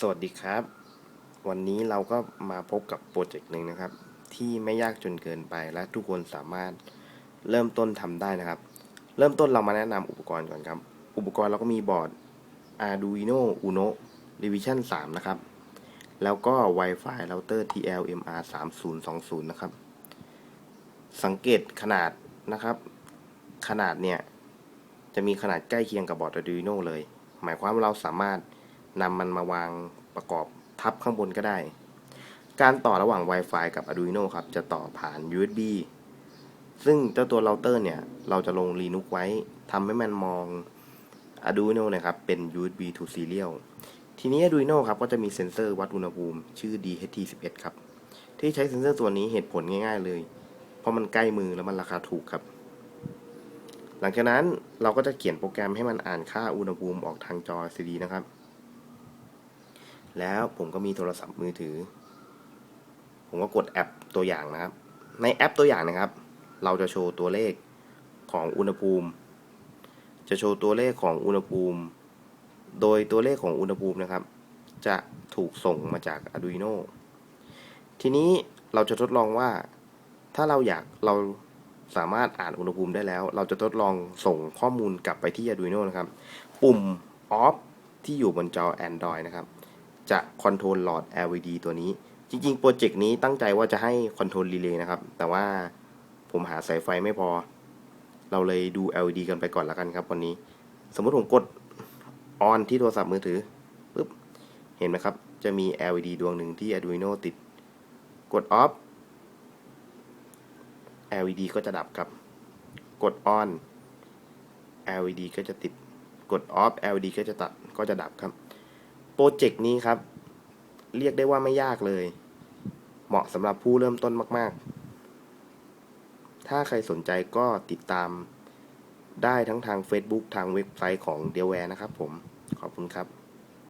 สวัสดีครับ วันนี้เราก็มาพบกับโปรเจกต์หนึ่งนะครับ ที่ไม่ยากจนเกินไปและทุกคนสามารถเริ่มต้นทำได้นะครับ เริ่มต้นเรามาแนะนำอุปกรณ์ก่อนครับ อุปกรณ์เราก็มีบอร์ด Arduino Uno Revision 3 นะครับ แล้วก็ Wi-Fi router TLMR 3020 นะครับ สังเกตขนาดนะครับ ขนาดเนี่ย จะมีขนาดใกล้เคียงกับบอร์ด Arduino เลย หมายความว่าเราสามารถ นำมันมาวางประกอบทับข้างบนก็ได้ การต่อระหว่าง Wi-Fi กับ Arduino ครับ จะต่อผ่าน USB ซึ่งเจ้าตัวเราเตอร์เนี่ย เราจะลง Linux ไว้ทำให้มันมอง Arduino นะครับ เป็น USB to Serial ทีนี้ Arduino ครับ ก็จะมีเซ็นเซอร์วัดอุณหภูมิ ชื่อ DHT11 ครับ ที่ใช้เซ็นเซอร์ตัวนี้เหตุผลง่ายๆเลย เพราะมันใกล้มือแล้วมันราคาถูกครับ หลังจากนั้นเราก็จะเขียนโปรแกรมให้มันอ่านค่าอุณหภูมิออกทางจอ LCD นะครับ แล้วผมก็มีโทรศัพท์มือถือ ผมก็กดแอปตัวอย่างนะครับ ในแอปตัวอย่างนะครับ เราจะโชว์ตัวเลขของอุณหภูมิ จะโชว์ตัวเลขของอุณหภูมิ โดยตัวเลขของอุณหภูมินะครับ จะถูกส่งมาจาก Arduino ทีนี้เราจะทดลองว่า ถ้าเราอยากเราสามารถอ่านอุณหภูมิได้แล้ว เราจะทดลองส่งข้อมูลกลับไปที่ Arduino นะครับ ปุ่ม off ที่อยู่บนจอ Android นะครับ จะคอนโทรลหลอด LED ตัวนี้ จริงๆ โปรเจกต์นี้ตั้งใจว่าจะให้คอนโทรลรีเลย์นะครับ แต่ว่าผมหาสายไฟไม่พอ เราเลยดู LED กันไปก่อนละกันครับวันนี้ สมมติผมกด on ที่โทรศัพท์มือถือปุ๊บเห็นไหมครับ จะมี LED ดวงหนึ่งที่ Arduino ติด กด off LED ก็จะดับครับ กด on LED ก็จะติด กด off LED ก็จะตัด ก็จะดับครับ โปรเจกต์นี้ครับ เรียกได้ว่าไม่ยากเลย เหมาะสำหรับผู้เริ่มต้นมาก ๆ ถ้าใครสนใจก็ติดตามได้ทั้งทาง Facebook ทางเว็บไซต์ของ d e l w a r e นะครับผม ขอบคุณครับ